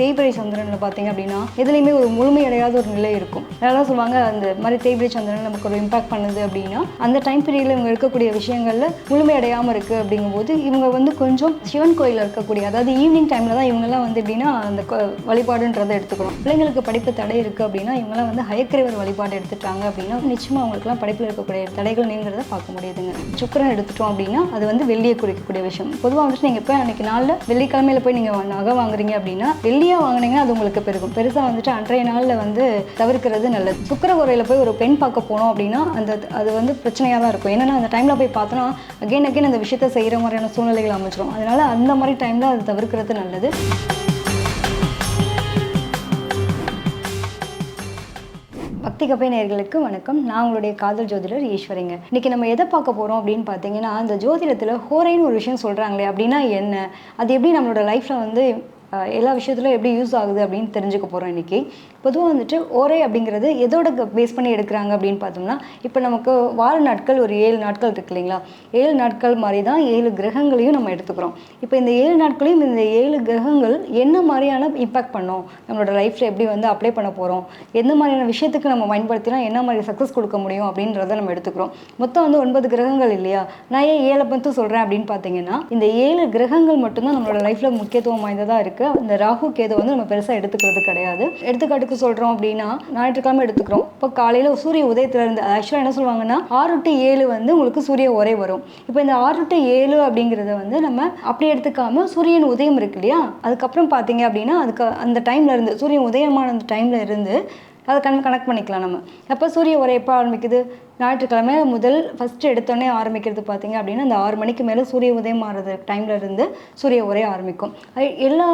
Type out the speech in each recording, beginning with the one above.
தேய்பிரை சந்திரனில் பார்த்தீங்க அப்படின்னா எதுலேயுமே ஒரு முழுமையடையாத ஒரு நிலை இருக்கும். அதெல்லாம் சொல்லுவாங்க அந்த மாதிரி தேய்பிரை சந்திரன் நமக்கு ஒரு இம்பாக்ட் பண்ணுது அப்படின்னா அந்த டைம் பீரியடில் இவங்க இருக்கக்கூடிய விஷயங்களில் முழுமையடையாமல் இருக்குது அப்படிங்கும்போது இவங்க வந்து கொஞ்சம் சிவன் கோயிலில் இருக்கக்கூடிய அதாவது ஈவினிங் டைமில் தான் இவங்கெல்லாம் வந்து எப்படின்னா அந்த வழிபாடுன்றதை எடுத்துக்கணும். பிள்ளைங்களுக்கு படிப்பு தடை இருக்குது அப்படின்னா இவங்கெல்லாம் வந்து ஹயக்கிரவர் வழிபாடு எடுத்துட்டாங்க அப்படின்னா நிச்சயமாக அவங்களுக்குலாம் படிப்பில் இருக்கக்கூடிய தடைகள் நீங்கிறத பார்க்க முடியுதுங்க. சுக்கரன் எடுத்துட்டோம் அப்படின்னா அது வந்து வெள்ளியை குறிக்கக்கூடிய விஷயம். பொதுவாக வந்துட்டு நீங்கள் இப்போ அன்னைக்கு நாளில் வெள்ளிக்கிழமையில போய் நீங்கள் நகை வாங்குறீங்க அப்படின்னா வெளியே வாங்கினீங்கன்னா அது உங்களுக்கு பெருகும். பெருசாக வந்துட்டு அன்றைய நாளில் வந்து தவிர்க்கிறது நல்லது. சுக்கரகுரையில் போய் ஒரு பெண் பார்க்க போனோம் அப்படின்னா அந்த அது வந்து பிரச்சனையாக தான் இருக்கும். என்னன்னா அந்த டைமில் போய் பார்த்தோன்னா அகைன் அகைன் அந்த விஷயத்தை செய்கிற மாதிரியான சூழ்நிலைகள் அமைச்சிரும் அதனால அந்த மாதிரி டைமில் அது தவிர்க்கிறது நல்லது. பக்தி கபை நேயர்களுக்கு வணக்கம். நான் உங்களுடைய காதல் ஜோதிடர் ஈஸ்வரிங்க. இன்னைக்கு நம்ம எதை பார்க்க போகிறோம் அப்படின்னு பார்த்தீங்கன்னா அந்த ஜோதிடத்தில் ஹோரைன்னு ஒரு விஷயம் சொல்கிறாங்களே அப்படின்னா என்ன? அது எப்படி நம்மளோட லைஃப்பில் வந்து எல்லா விஷயத்துலையும் எப்படி யூஸ் ஆகுது அப்படின்னு தெரிஞ்சுக்க போகிறோம் இன்னைக்கு. பொதுவாக வந்துட்டு ஓரை அப்படிங்கிறது எதோட பேஸ் பண்ணி எடுக்கிறாங்க அப்படின்னு பார்த்தோம்னா இப்போ நமக்கு வார நாட்கள் ஒரு ஏழு நாட்கள் இருக்கு இல்லைங்களா? ஏழு நாட்கள் மாதிரி தான் ஏழு கிரகங்களையும் நம்ம எடுத்துக்கிறோம். இப்போ இந்த ஏழு நாட்களையும் இந்த ஏழு கிரகங்கள் என்ன மாதிரியான இம்பாக்ட் பண்ணோம்? நம்மளோட லைஃப்பில் எப்படி வந்து அப்ளை பண்ண போகிறோம் எந்த மாதிரியான விஷயத்துக்கு நம்ம பயன்படுத்தினா என்ன மாதிரி சக்ஸஸ் கொடுக்க முடியும் அப்படின்றத நம்ம எடுத்துக்கிறோம். மொத்தம் வந்து ஒன்பது கிரகங்கள் இல்லையா? நான் ஏன் ஏழை பத்து சொல்கிறேன் அப்படின்னு பார்த்தீங்கன்னா இந்த ஏழு கிரகங்கள் மட்டும்தான் நம்மளோட லைஃப்பில் முக்கியத்துவம் வாய்ந்ததாக இருக்குது இந்த ராகு கேது வந்து நம்ம பெருசாக எடுத்துக்கிறது கிடையாது. எடுத்துக்காட்டுக்கு சொல்கிறோம் அப்படின்னா ஞாயிற்றுக்கிழமை எடுத்துக்கிறோம். இப்போ காலையில் சூரிய உதயத்துலேருந்து ஆக்சுவலாக என்ன சொல்லுவாங்கன்னா ஆறு டு ஏழு வந்து உங்களுக்கு சூரிய உரை வரும். இப்போ இந்த ஆறு டு ஏழு அப்படிங்கிறத வந்து நம்ம அப்படி எடுத்துக்காமல் சூரியன் உதயம் இருக்கு இல்லையா? அதுக்கப்புறம் பார்த்தீங்க அப்படின்னா அதுக்கு அந்த டைமில் இருந்து சூரியன் உதயமான அந்த டைமில் இருந்து அதை கண் கனெக்ட் பண்ணிக்கலாம் நம்ம. அப்போ சூரிய உரை எப்போ ஆரம்பிக்குது? ஞாயிற்றுக்கிழமை முதல் ஃபஸ்ட்டு எடுத்தோடனே ஆரம்பிக்கிறது பார்த்தீங்க அப்படின்னா அந்த ஆறு மணிக்கு மேலே சூரிய உதயம் ஆகிறது டைமில் இருந்து சூரிய உரை ஆரம்பிக்கும். எல்லா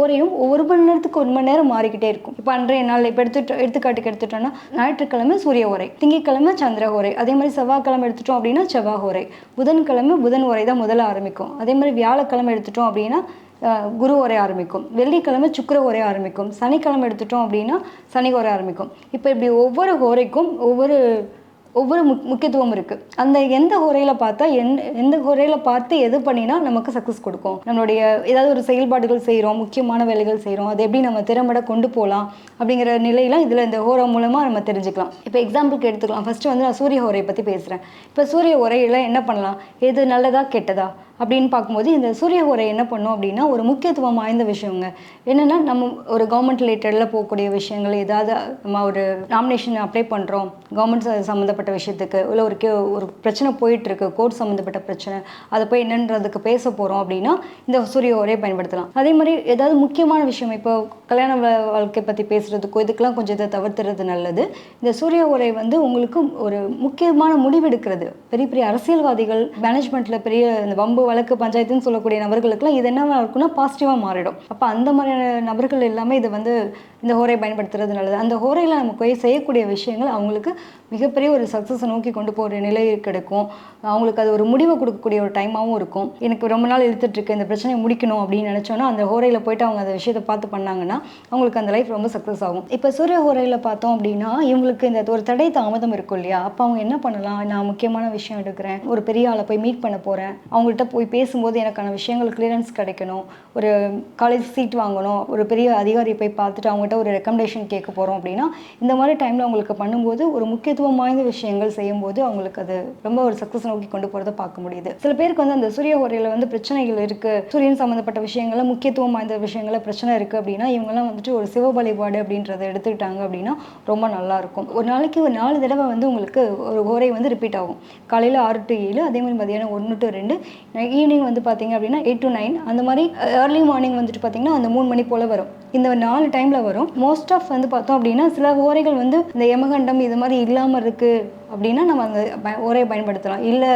ஓரையும் ஒரு மணி நேரத்துக்கு ஒரு மணி நேரம் மாறிக்கிட்டே இருக்கும். இப்போ அன்றைய நாள் இப்போ எடுத்துட்டு எடுத்துக்காட்டுக்கு எடுத்துட்டோம்னா ஞாயிற்றுக்கிழமை சூரிய உரை திங்கக்கிழமை சந்திர உரை அதே மாதிரி செவ்வாய்க்கிழமை எடுத்துட்டோம் அப்படின்னா செவ்வாய் உரை புதன்கிழமை புதன் உரை தான் முதல்ல ஆரம்பிக்கும். அதே மாதிரி வியாழக்கிழமை எடுத்துட்டோம் அப்படின்னா குரு உரை ஆரம்பிக்கும். வெள்ளிக்கிழமை சுக்கிர உரை ஆரம்பிக்கும். சனிக்கிழமை எடுத்துட்டோம் அப்படின்னா சனி உரை ஆரம்பிக்கும். இப்போ இப்படி ஒவ்வொரு உரைக்கும் ஒவ்வொரு ஒவ்வொரு முக் முக்கியத்துவம் இருக்குது அந்த எந்த உரையில் பார்த்தா எந்த எந்த உரையில் பார்த்து எது பண்ணினா நமக்கு சக்ஸஸ் கொடுக்கும். நம்மளுடைய ஏதாவது ஒரு செயல்பாடுகள் செய்கிறோம் முக்கியமான வேலைகள் செய்கிறோம் அதை எப்படி நம்ம திறம்பட கொண்டு போகலாம் அப்படிங்கிற நிலையெல்லாம் இதில் இந்த ஹோரா மூலமாக நம்ம தெரிஞ்சுக்கலாம். இப்போ எக்ஸாம்பிளுக்கு எடுத்துக்கலாம். ஃபஸ்ட்டு வந்து நான் சூரிய ஹோரையை பற்றி பேசுகிறேன் இப்போ சூரிய உரையில் என்ன பண்ணலாம்? எது நல்லதா கெட்டதா? அப்படின்னு பார்க்கும்போது இந்த சூரிய உரை என்ன பண்ணும் அப்படின்னா ஒரு முக்கியத்துவம் வாய்ந்த விஷயங்க. என்னென்னா நம்ம ஒரு கவர்மெண்ட் ரிலேட்டடில் போகக்கூடிய விஷயங்கள் ஏதாவது நம்ம ஒரு நாமினேஷன் அப்ளை பண்ணுறோம் கவர்மெண்ட் சம்மந்தப்பட்ட விஷயத்துக்கு இல்லை ஒரு கே- ஒரு பிரச்சனை போயிட்டுருக்கு கோர்ட் சம்மந்தப்பட்ட பிரச்சனை அதை போய் என்னன்றதுக்கு பேச போகிறோம் அப்படின்னா இந்த சூரிய உரையை பயன்படுத்தலாம். அதே மாதிரி ஏதாவது முக்கியமான விஷயம் இப்போ கல்யாண வாழ்க்கை பற்றி பேசுகிறதுக்கோ இதுக்கெல்லாம் கொஞ்சம் இதை தவிர்த்துறது நல்லது. இந்த சூரிய உரை வந்து உங்களுக்கு ஒரு முக்கியமான முடிவெடுக்கிறது பெரிய பெரிய அரசியல்வாதிகள் மேனேஜ்மெண்ட்டில் பெரிய இந்த வம்பு வழக்கு பஞ்சாயத்துன்னு சொல்லக்கூடிய நபர்களுக்குலாம் இது என்ன இருக்குன்னா பாசிட்டிவாக மாறிடும். அப்போ அந்த மாதிரியான நபர்கள் எல்லாமே இதை வந்து இந்த ஹோரை பயன்படுத்துறது நல்லது அந்த ஹோரையில் நம்ம போய் செய்யக்கூடிய விஷயங்கள் அவங்களுக்கு மிகப்பெரிய ஒரு சக்ஸஸை நோக்கி கொண்டு போகிற நிலை கிடைக்கும். அவங்களுக்கு அது ஒரு முடிவை கொடுக்கக்கூடிய ஒரு டைமாகவும் இருக்கும். எனக்கு ரொம்ப நாள் இழுத்துட்டுருக்கு இந்த பிரச்சனையை முடிக்கணும் அப்படின்னு நினச்சோன்னா அந்த ஹோரையில் போயிட்டு அவங்க அந்த விஷயத்தை பார்த்து பண்ணாங்கன்னா அவங்களுக்கு அந்த லைஃப் ரொம்ப சக்ஸஸ் ஆகும். இப்போ சூரிய ஹோரையில் பார்த்தோம் அப்படின்னா இவங்களுக்கு இந்த ஒரு தடை தாமதம் இருக்கும் இல்லையா? அப்போ அவங்க என்ன பண்ணலாம்? நான் முக்கியமான விஷயம் எடுக்கிறேன். ஒரு பெரிய ஆளை போய் மீட் பண்ண போகிறேன் அவங்கள்ட்ட போய் பேசும்போது எனக்கான விஷயங்கள் கிளியரன்ஸ் கிடைக்கணும். ஒரு காலேஜ் சீட் வாங்கணும். ஒரு பெரிய அதிகாரியை போய் பார்த்துட்டு அவங்ககிட்ட ஒரு ரெக்கமெண்டேஷன் கேட்க போகிறோம் அப்படின்னா இந்த மாதிரி டைமில் அவங்களுக்கு பண்ணும்போது ஒரு முக்கியத்துவம் வாய்ந்த விஷயங்கள் செய்யும்போது அவங்களுக்கு அது ரொம்ப ஒரு சக்ஸஸ் நோக்கி கொண்டு போகிறத பார்க்க முடியுது. சில பேருக்கு வந்து அந்த சூரிய உரையில் வந்து பிரச்சனைகள் இருக்குது சூரியன் சம்மந்தப்பட்ட விஷயங்கள முக்கியத்துவம் வாய்ந்த விஷயங்கள பிரச்சனை இருக்குது அப்படின்னா இவங்கெல்லாம் வந்துட்டு ஒரு சிவ வழிபாடு அப்படின்றத எடுத்துக்கிட்டாங்க அப்படின்னா ரொம்ப நல்லாயிருக்கும் ஒரு நாளைக்கு ஒரு நாலு தடவை வந்து உங்களுக்கு ஒரு ஓரை வந்து ரிப்பீட் ஆகும். காலையில் ஆறு டு ஏழு அதே மாதிரி மதியானம் ஒன்று டு ரெண்டு ஈவினிங் வந்து பார்த்தீங்க அப்படின்னா எயிட் டு நைன் அந்த மாதிரி ஏர்லி மார்னிங் வந்துட்டு பார்த்தீங்கன்னா அந்த மூணு மணி போல் வரும். இந்த நாலு டைமில் வரும். மோஸ்ட் ஆஃப் வந்து பார்த்தோம் அப்படின்னா சில ஓரைகள் வந்து இந்த யமகண்டம் இது மாதிரி இல்லாமல் இருக்குது அப்படின்னா நம்ம அந்த ப- ஓரையை பயன்படுத்தலாம். இல்லை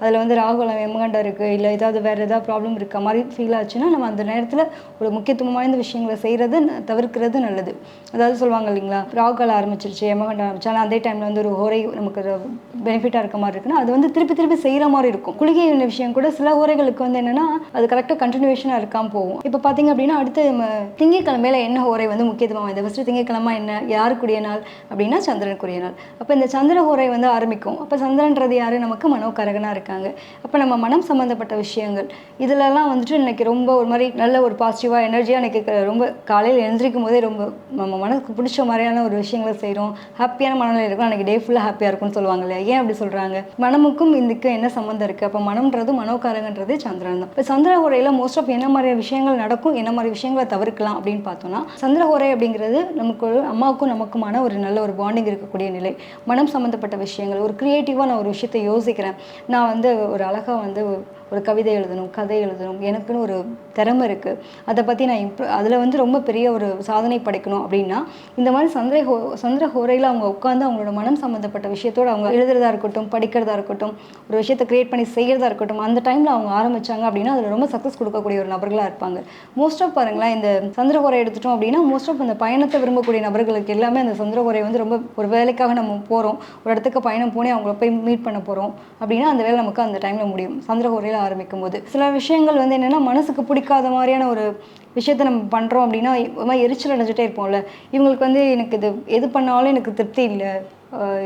அதில் வந்து ராகுலம் எமகண்டம் இருக்குது இல்லை ஏதாவது வேறு ஏதாவது ப்ராப்ளம் இருக்க மாதிரி ஃபீல் ஆச்சுன்னா நம்ம அந்த நேரத்தில் ஒரு முக்கியத்துவம் வாய்ந்த விஷயங்களை செய்கிறது தவிர்க்கிறது நல்லது. அதாவது சொல்லுவாங்க இல்லைங்களா ராகுகாலம் ஆரம்பிச்சிருச்சு யமகண்டம் ஆரம்பிச்சு அதே டைமில் வந்து ஒரு ஓரை நமக்கு பெனிஃபிட்டாக இருக்க மாதிரி இருக்குன்னா அது வந்து திருப்பி திருப்பி செய்கிற மாதிரி இருக்கும். குளிகை விஷயம் கூட சில ஓரைகளுக்கு வந்து என்னென்னா அது கரெக்டாக கண்டினியூஷனாக இருக்காமல் போகும். இப்போ பார்த்தீங்க அப்படின்னா அடுத்து நம்ம திங்கக்கிழமையில என்ன ஹோரை வந்து முக்கியத்துவம் வாய்ந்த ஃபஸ்ட்டு திங்கக்கிழமை என்ன? யாருக்குரிய நாள்? அப்படின்னா சந்திரனுக்குரிய நாள். அப்போ இந்த சந்திர ஹோரை வந்து ஆரம்பிக்கும். அப்போ சந்திரன்றது யார்? நமக்கு மனோகரகனாக இருக்காங்க. அப்போ நம்ம மனம் சம்மந்தப்பட்ட விஷயங்கள். இதிலலாம் வந்துட்டு இன்னைக்கு ரொம்ப ஒரு மாதிரி நல்ல ஒரு பாசிட்டிவாக எனர்ஜியாக இன்னைக்கு ரொம்ப காலையில் எழுந்திரிக்கும் போதே ரொம்ப நம்ம மனதுக்கு பிடிச்ச மாதிரியான ஒரு விஷயங்களை செய்கிறோம் ஹாப்பியான மனநிலை இருக்கும். அன்றைக்கி டே ஃபுல்லாக ஹாப்பியாக இருக்கும்னு சொல்லுவாங்க இல்லையா? ஏன் அப்படி சொல்கிறாங்க மனமுக்கும் இதுக்கும் என்ன சம்மந்தம் இருக்குது அப்போ மனம்ன்றது மனோகாரகன்றது சந்திரன் தான் இப்போ சந்திர உரையில் மோஸ்ட் ஆஃப் என்ன மாதிரி விஷயங்கள் நடக்கும் என்ன மாதிரி விஷயங்களை தவிர்க்கலாம் அப்படின்னு பார்த்தோம்னா சந்திரஹோரை அப்படிங்கிறது நமக்கு ஒரு அம்மாவுக்கும் நமக்குமான ஒரு நல்ல ஒரு பாண்டிங் இருக்கக்கூடிய நிலை. மனம் சம்மந்தப்பட்ட விஷயங்கள் ஒரு க்ரியேட்டிவாக நான் ஒரு விஷயத்தை யோசிக்கிறேன். நான் வந்து ஒரு அழகாக வந்து ஒரு கவிதை எழுதணும் கதை எழுதணும் எனக்குன்னு ஒரு திறமை இருக்குது அதை பற்றி நான் இம்ப்ரூ அதில் வந்து ரொம்ப பெரிய ஒரு சாதனை படைக்கணும் அப்படின்னா இந்த மாதிரி சந்திர ஹோ சந்திர ஹோரையில் அவங்க உட்காந்து அவங்களோட மனம் சம்மந்தப்பட்ட விஷயத்தோடு அவங்க எழுதுறதா இருக்கட்டும் படிக்கிறதா இருக்கட்டும் ஒரு விஷயத்தை க்ரியேட் பண்ணி செய்கிறதா இருக்கட்டும் அந்த டைமில் அவங்க ஆரம்பித்தாங்க அப்படின்னா அதில் ரொம்ப சக்ஸஸ் கொடுக்கக்கூடிய ஒரு நபர்களாக இருப்பாங்க. மோஸ்ட் ஆஃப் பாருங்களேன் இந்த சந்திர ஹோரை எடுத்துட்டோம் அப்படின்னா மோஸ்ட் ஆஃப் அந்த பயணத்தை விரும்பக்கூடிய நபர்களுக்கு எல்லாமே அந்த சந்திர ஹோரை வந்து ரொம்ப ஒரு வேலைக்காக நம்ம போகிறோம் ஒரு இடத்துக்கு பயணம் போனே அவங்கள போய் மீட் பண்ண போகிறோம் அப்படின்னா அந்த வேலை நமக்கு அந்த டைமில் முடியும். சந்திர ஹோரையில் ஆரம்பிக்கும் போது சில விஷயங்கள் வந்து என்னென்னா மனசுக்கு பிடிக்காத மாதிரியான ஒரு விஷயத்தை நம்ம பண்ணுறோம் அப்படின்னா மாதிரி எரிச்சல் அடைஞ்சிட்டே இருப்போம்ல. இவங்களுக்கு வந்து எனக்கு இது எது பண்ணாலும் எனக்கு திருப்தி இல்லை.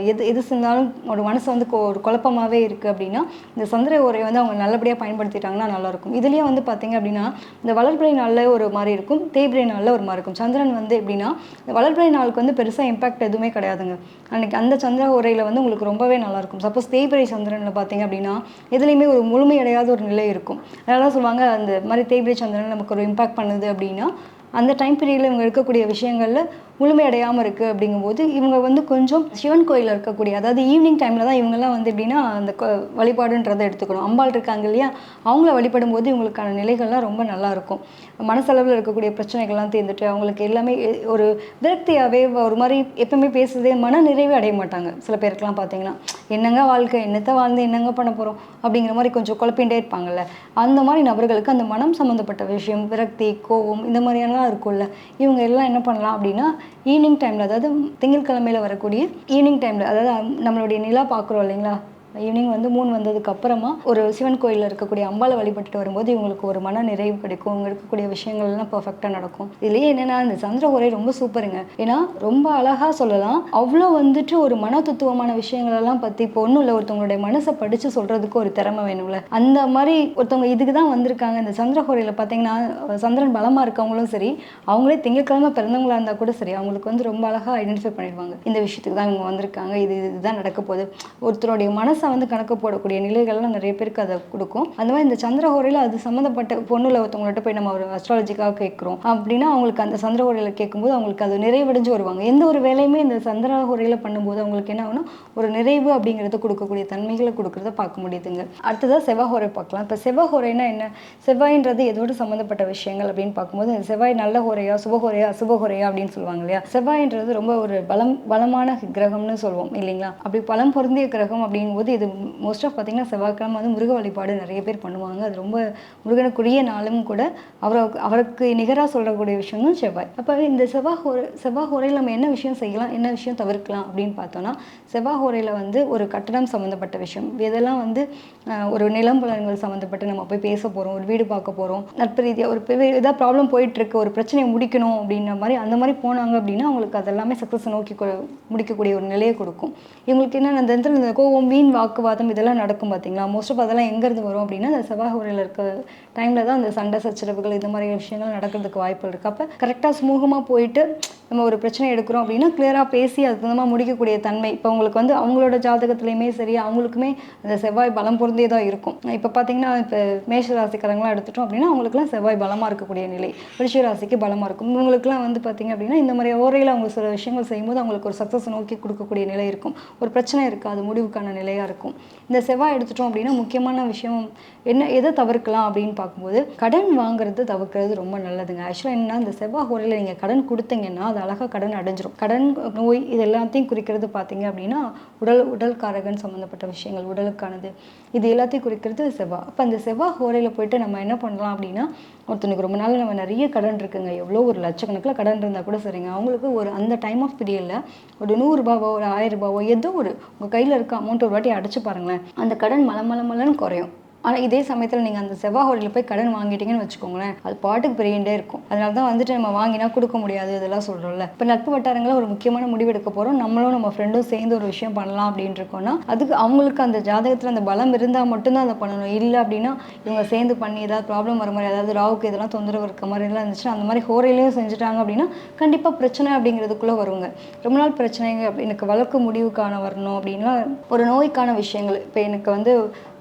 எது எது செஞ்சாலும் ஒரு மனசு வந்து கொ- ஒரு குழப்பமாகவே இருக்குது அப்படின்னா இந்த சந்திர உரையை வந்து அவங்க நல்லபடியாக பயன்படுத்திட்டாங்கன்னா நல்லாயிருக்கும். இதுலேயே வந்து பார்த்திங்க அப்படின்னா இந்த வளர்பிறை நாளில் ஒரு மாதிரி இருக்கும் தேய்பிரை நாளில் ஒரு மாதிரி இருக்கும். சந்திரன் வந்து எப்படின்னா இந்த வளர்பிறை நாளுக்கு வந்து பெருசாக இம்பாக்ட் எதுவுமே கிடையாதுங்க. அன்னைக்கு அந்த சந்திர உரையில் வந்து உங்களுக்கு ரொம்பவே நல்லாயிருக்கும். சப்போஸ் தேய்பிரை சந்திரனில் பார்த்திங்க அப்படின்னா எதுலேயுமே ஒரு முழுமையடையாத ஒரு நிலை இருக்கும். அதனால சொல்லுவாங்க அந்த மாதிரி தேய்பிரை சந்திரன் நமக்கு ஒரு இம்பாக்ட் பண்ணுது அப்படின்னா அந்த டைம் பீரியடில் இவங்க இருக்கக்கூடிய விஷயங்களில் முழுமையடையாமல் இருக்குது அப்படிங்கும்போது இவங்க வந்து கொஞ்சம் சிவன் கோயிலில் இருக்கக்கூடிய அதாவது ஈவினிங் டைமில் தான் இவங்கெல்லாம் வந்து எப்படின்னா அந்த கொ- வழிபாடுன்றதை எடுத்துக்கணும் அம்பாள் இருக்காங்க இல்லையா? அவங்கள வழிபடும் போது இவங்களுக்கான நிலைகள்லாம் ரொம்ப நல்லாயிருக்கும் மனசளவில் இருக்கக்கூடிய பிரச்சனைகள்லாம் தீர்ந்துட்டு அவங்களுக்கு எல்லாமே ஒரு விரக்தியாகவே ஒரு மாதிரி எப்பவுமே பேசுறதே மன நிறைவே அடைய மாட்டாங்க. சில பேருக்குலாம் பார்த்தீங்கன்னா என்னங்க வாழ்க்கை? என்னத்தை வாழ்ந்து என்னங்க பண்ண போகிறோம் அப்படிங்கிற மாதிரி கொஞ்சம் குழப்பிகிட்டே இருப்பாங்கல்ல. அந்த மாதிரி நபர்களுக்கு அந்த மனம் சம்மந்தப்பட்ட விஷயம் விரக்தி கோவம் இந்த மாதிரியெல்லாம் இருக்கும்ல. இவங்க எல்லாம் என்ன பண்ணலாம் அப்படின்னா ஈவினிங் டைமில் அதாவது திங்கட்கிழமையில் வரக்கூடிய ஈவினிங் டைமில் அதாவது நம்மளுடைய நிலா பார்க்குறோம் இல்லைங்களா? ஈவினிங் வந்து மூணு வந்ததுக்கு அப்புறமா ஒரு சிவன் கோயிலில் இருக்கக்கூடிய அம்பாளை வழிபட்டுட்டு வரும்போது இவங்களுக்கு ஒரு மன நிறைவு கிடைக்கும். இவங்க இருக்கக்கூடிய விஷயங்கள் எல்லாம் பர்ஃபெக்டாக நடக்கும். இதுலேயே என்னன்னா இந்த சந்திர உரை ரொம்ப சூப்பருங்க ஏன்னா ரொம்ப அழகாக சொல்லலாம். அவ்வளோ வந்துட்டு ஒரு மன தத்துவமான விஷயங்கள் எல்லாம் பற்றி இப்போ ஒன்றும் இல்லை. ஒருத்தவங்களுடைய மனசை படித்து சொல்கிறதுக்கு ஒரு திறமை வேணும்ல. அந்த மாதிரி ஒருத்தவங்க இதுக்கு தான் வந்திருக்காங்க. இந்த சந்திர ஹோரையில் பார்த்தீங்கன்னா சந்திரன் பலமாக இருக்கவங்களும் சரி அவங்களே திங்கட்கிழமை பிறந்தவங்களா இருந்தால் கூட சரி அவங்களுக்கு வந்து ரொம்ப அழகாக ஐடென்டிஃபை பண்ணிடுவாங்க. இந்த விஷயத்துக்கு தான் இவங்க வந்திருக்காங்க. இது இதுதான் நடக்க போகுது. ஒருத்தருடைய மனசை வந்து கணக்கு போடக்கூடிய நிலைகள்லாம் நிறைய பேருக்கு அதை கொடுக்கும். அந்த மாதிரி இந்த சந்திரஹோரையில் அது சம்மந்தப்பட்ட பொண்ணுல ஒருத்தவங்கள்ட்ட போய் நம்ம ஒரு அஸ்ட்ராலஜிக்காக கேட்குறோம். அப்படின்னா அவங்களுக்கு அந்த சந்திரஹோரையில் கேட்கும்போது அவங்களுக்கு அது நிறைவடைஞ்சு வருவாங்க. எந்த ஒரு வேலையுமே இந்த சந்திரஹோரையில் பண்ணும்போது அவங்களுக்கு என்ன ஆகுனா ஒரு நிறைவு அப்படிங்கிறத கொடுக்கக்கூடிய தன்மைகளை கொடுக்கறத பார்க்க முடியுதுங்க. அடுத்ததாக செவ்வாய் பார்க்கலாம். இப்போ செவ்வாய் ஹோரைனா என்ன? செவ்வாயின்றது எதோடு சம்மந்தப்பட்ட விஷயங்கள் அப்படின்னு பார்க்கும்போது இந்த செவ்வாய் நல்ல ஹோரையா சுபஹோரையா அசுபஹோரையா அப்படின்னு சொல்லுவாங்க இல்லையா? செவ்வாயின்றது ரொம்ப ஒரு பலம் பலமான கிரகம்னு சொல்லுவோம் இல்லைங்களா? அப்படி பலம் பொருந்திய கிரகம் அப்படிங்கும்போது இது மோஸ்ட் ஆஃப் பார்த்தீங்கன்னா செவ்வாய்க்கிழமை வந்து முருக வழிபாடு நிறைய பேர் பண்ணுவாங்க. அது ரொம்ப முருகனுக்குரிய நாளும் கூட அவரை அவருக்கு நிகராக சொல்லக்கூடிய விஷயமும் செவ்வாய். அப்போ இந்த செவ்வாய் ஹோரை செவ்வாய் ஹோரையில் நம்ம என்ன விஷயம் செய்யலாம் என்ன விஷயம் தவிர்க்கலாம் அப்படின்னு பார்த்தோன்னா செவ்வாய் ஹோரையில் வந்து ஒரு கட்டடம் சம்மந்தப்பட்ட விஷயம். இதெல்லாம் வந்து ஒரு நிலம் புலன்கள் சம்மந்தப்பட்டு நம்ம போய் பேச போகிறோம் ஒரு வீடு பார்க்க போகிறோம் நட்பு ரீதியாக ஒரு எதாவது ஏதாவது ப்ராப்ளம் போயிட்டுருக்கு ஒரு பிரச்சனையை முடிக்கணும் அப்படின்ற மாதிரி அந்த மாதிரி போனாங்க அப்படின்னா அவங்களுக்கு அதெல்லாமே சக்ஸஸ் நோக்கி கொ- முடிக்கக்கூடிய ஒரு நிலையை கொடுக்கும். இவங்களுக்கு என்ன அந்த இடத்துல இந்த கோவம் வீண் வாக்குவாதம் இதெல்லாம் நடக்கும் பார்த்தீங்களா மோஸ்ட் ஆஃப் அதெல்லாம் எங்கேருந்து வரும் அப்படின்னா அந்த செவ்வாய் இருக்க டைமில் தான் அந்த சண்டை சச்சரவுகள் இந்த மாதிரி விஷயங்கள் நடக்கிறதுக்கு வாய்ப்பு இருக்குது அப்போ கரெக்டாக சுமூகமாக போயிட்டு நம்ம ஒரு பிரச்சனை எடுக்கிறோம் அப்படின்னா கிளியராக பேசி அது தகுந்தமாக முடிக்கக்கூடிய தன்மை. இப்போ உங்களுக்கு வந்து அவங்களோட ஜாதகத்துலேயுமே சரி அவங்களுக்குமே அந்த செவ்வாய் பலம் பொருந்தே தான் இருக்கும். இப்போ பார்த்தீங்கன்னா இப்போ மேஷ ராசிக்காரங்களாம் எடுத்துட்டோம் அப்படின்னா அவங்களுக்குலாம் செவ்வாய் பலமாக இருக்கக்கூடிய நிலை. விருச்சிக ராசிக்கு பலமாக இருக்கும். இவங்களுக்குலாம் வந்து பார்த்தீங்க அப்படின்னா இந்த மாதிரி ஓரையில் அவங்க சில விஷயங்கள் செய்யும்போது அவங்களுக்கு ஒரு சக்ஸஸ் நோக்கி கொடுக்கக்கூடிய நிலை இருக்கும். ஒரு பிரச்சனை இருக்குது அது முடிவுக்கான நிலையாக இருக்கும். இந்த செவ்வாய் எடுத்துட்டோம் அப்படின்னா முக்கியமான விஷயம் என்ன எதை தவிர்க்கலாம் அப்படின்னு பார்க்கும்போது கடன் வாங்குறது தவிர்க்கிறது ரொம்ப நல்லதுங்க. ஆக்சுவலாக என்னன்னா இந்த செவ்வாய் ஹோரையில் நீங்கள் கடன் கொடுத்தீங்கன்னா அது அழகாக கடன் அடைஞ்சிரும். கடன் நோய் இது எல்லாத்தையும் குறிக்கிறது பார்த்தீங்க அப்படின்னா உடல் உடல் காரகன் சம்மந்தப்பட்ட விஷயங்கள் உடலுக்கானது இது எல்லாத்தையும் குறிக்கிறது செவ்வாய். அப்போ அந்த செவ்வாய் ஹோரையில் போயிட்டு நம்ம என்ன பண்ணலாம் அப்படின்னா ஒருத்தனுக்கு ரொம்ப நாள் நம்ம நிறைய கடன் இருக்குங்க. எவ்வளோ ஒரு லட்சக்கணக்கில் கடன் இருந்தால் கூட சரிங்க. அவங்களுக்கு ஒரு அந்த டைம் ஆஃப் பீரியடில் ஒரு நூறுரூபாவோ ஒரு ஆயிரம் ரூபாவோ ஏதோ ஒரு உங்கள் கையில் இருக்க அமௌண்ட் ஒரு வாட்டி அடைச்சி பாருங்களேன். அந்த கடன் மல மலன்னு குறையும். ஆனால் இதே சமயத்தில் நீங்கள் அந்த செவ்வாய் ஹோட்டலில் போய் கடன் வாங்கிட்டீங்கன்னு வச்சுக்கோங்களேன் அது பாட்டுக்கு பெரியண்டே இருக்கும். அதனால தான் வந்துட்டு நம்ம வாங்கினா கொடுக்க முடியாது இதெல்லாம் சொல்கிறோம்ல இப்போ நட்பு வட்டாரங்களில் ஒரு முக்கியமான முடிவு எடுக்க போகிறோம் நம்மளும் நம்ம ஃப்ரெண்டும் சேர்ந்து ஒரு விஷயம் பண்ணலாம் அப்படின்னு இருக்கோம்னா அதுக்கு அவங்களுக்கு அந்த ஜாதகத்தில் அந்த பலம் இருந்தால் மட்டும்தான் அதை பண்ணணும். இல்லை அப்படின்னா இவங்க சேர்ந்து பண்ணி ஏதாவது ப்ராப்ளம் வர மாதிரி அதாவது ராவுக்கு இதெல்லாம் தொந்தரவு இருக்க மாதிரி எல்லாம் இருந்துச்சுன்னா அந்த மாதிரி ஹோரையிலையும் செஞ்சுட்டாங்க அப்படின்னா கண்டிப்பாக பிரச்சனை அப்படிங்கிறதுக்குள்ளே வருவாங்க ரொம்ப நாள் பிரச்சனைங்க. அப்படி எனக்கு வழக்கு முடிவுக்கான வரணும் அப்படின்னா ஒரு நோய்க்கான விஷயங்கள். இப்போ எனக்கு வந்து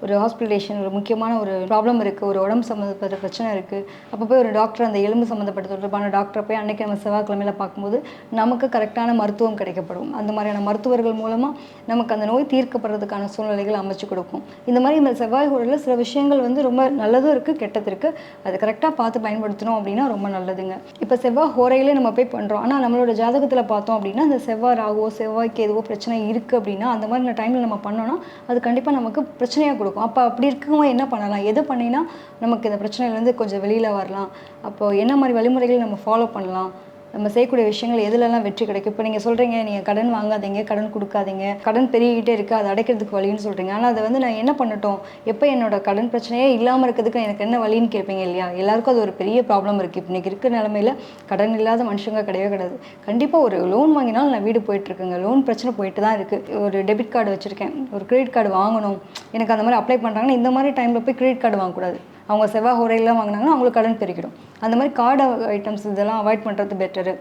ஒரு ஹாஸ்பிட்டலேஷன் ஒரு முக்கியமான ஒரு ப்ராப்ளம் இருக்குது ஒரு உடம்பு சம்மந்தப்பட்ட பிரச்சனை இருக்குது அப்போ போய் ஒரு டாக்டர் அந்த எலும்பு சம்மந்தப்பட்ட தொடர்பான டாக்டரை போய் அன்றைக்கி நம்ம செவ்வாய்க்கிழமையில் பார்க்கும்போது நமக்கு கரெக்டான மருத்துவம் கிடைக்கப்படும். அந்த மாதிரியான மருத்துவர்கள் மூலமாக நமக்கு அந்த நோய் தீர்க்கப்படுறதுக்கான சூழ்நிலைகள் அமைச்சு கொடுக்கும். இந்த மாதிரி இந்த செவ்வாய் ஹோட்டலில் சில விஷயங்கள் வந்து ரொம்ப நல்லதும் இருக்குது கெட்டது இருக்குது அது கரெக்டாக பார்த்து பயன்படுத்தணும் அப்படின்னா ரொம்ப நல்லதுங்க. இப்போ செவ்வாய் ஹோரையிலே நம்ம போய் பண்ணுறோம் ஆனால் நம்மளோட ஜாதகத்தில் பார்த்தோம் அப்படின்னா அந்த செவ்வாய் ராகுவோ செவ்வாய்க்கு எதுவோ பிரச்சனை இருக்குது அப்படின்னா அந்த மாதிரி டைமில் நம்ம பண்ணோம்னா அது கண்டிப்பாக நமக்கு பிரச்சனையாக கொடுக்கும். அப்போ அப்படி இருக்கவங்க என்ன பண்ணலாம்? எது பண்ணினா நமக்கு இந்த பிரச்சனையிலேருந்து கொஞ்சம் வெளியில் வரலாம். அப்போ என்ன மாதிரி வழிமுறைகள் நம்ம ஃபாலோ பண்ணலாம்? நம்ம செய்யக்கூடிய விஷயங்கள் எதுலலாம் வெற்றி கிடைக்கும்? இப்போ நீங்கள் சொல்கிறீங்க நீங்கள் கடன் வாங்காதீங்க கடன் கொடுக்காதீங்க கடன் பெருகிட்டே இருக்குது அதை அடைக்கிறதுக்கு வழின்னு சொல்கிறீங்க ஆனால் அதை வந்து நான் என்ன பண்ணட்டும்? எப்போ என்னோட கடன் பிரச்சனையே இல்லாமல் இருக்கிறதுக்கு எனக்கு என்ன வழின்னு கேட்பீங்க இல்லையா? எல்லாருக்கும் அது ஒரு பெரிய ப்ராப்ளம் இருக்குது இப்போ இன்றைக்கி இருக்கிற நிலமையில கடன் இல்லாத மனுஷங்க கிடையவே கிடையாது. கண்டிப்பாக ஒரு லோன் வாங்கினாலும் நான் வீடு போயிட்டுருக்குங்க லோன் பிரச்சனை போயிட்டு தான் இருக்குது ஒரு டெபிட் கார்டு வச்சுருக்கேன். ஒரு கிரெடிட் கார்டு வாங்கணும். எனக்கு அந்த மாதிரி அப்ளை பண்ணுறாங்கன்னா இந்த மாதிரி டைமில் போய் கிரெடிட் கார்டு வாங்கக்கூடாது. அவங்க செவ்வாய் ஹோரையெல்லாம் வாங்கினாங்கன்னா அவங்களுக்கு கடன் பெருகிடும். அந்த மாதிரி கார்டு ஐட்டம்ஸ் இதெல்லாம் அவாய்ட் பண்ணுறது பெட்டரு